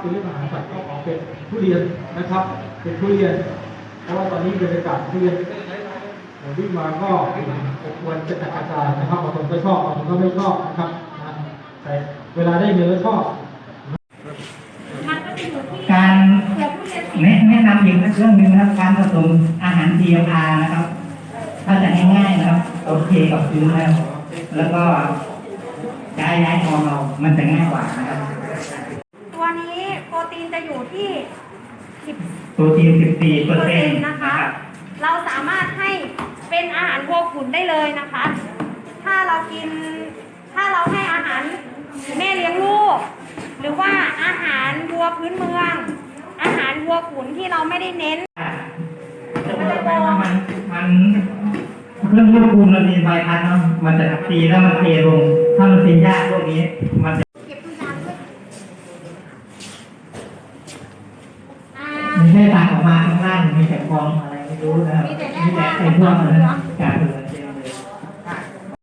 เป็นเรื่องอาหารสัตว์ก็ขอเป็นทุเรียนนะครับ เป็นทุเรียน เพราะว่าตอนนี้บรรยากาศทุเรียนผมวิ่งมาก็อบอวนกระจัดกระจายนะครับบางคนก็ชอบบางคนก็ไม่ชอบนะครับแต่เวลาได้เนื้อชอบการแนะนะนำอีกเรื่องหนึ่งนะครับการผสมอาหาร GMR นะครับถ้าจะง่ายๆนะครับโอเคกับพื้นแล้วแล้วก็ย้ายย้ายของเรา มันจะง่ายกว่านะครับ โปรตีนจะอยู่ที่10โปรตีน 14เปเปออร์ร์เซ็เซ็นนต์ต์นะนะครัคะบเราสามารถให้เป็นอาหารวัวขุนได้เลยนะคะ ถ้าเรากิน ถ้าเราให้อาหารแม่เลี้ยงลูก หรือว่าอาหารวัวพื้นเมือง อาหารวัวขุนที่เราไม่ได้เน้น จะบอกไปว่ามันมันเรื่องควบคุมเรามีใบพัดเนาะมันจะตีแล้วมันเทลง ถ้ามันตียากพวกนี้มันจะ เก็บตัวอย่างด้วยอ่า ไม่ใช่ตักออกมาข้างล่างมีแต่ฟองอะไรไม่รู้นะครับมีแต่แร่มีแต่ธาตุไอ้พวกนั้นกากเหลือ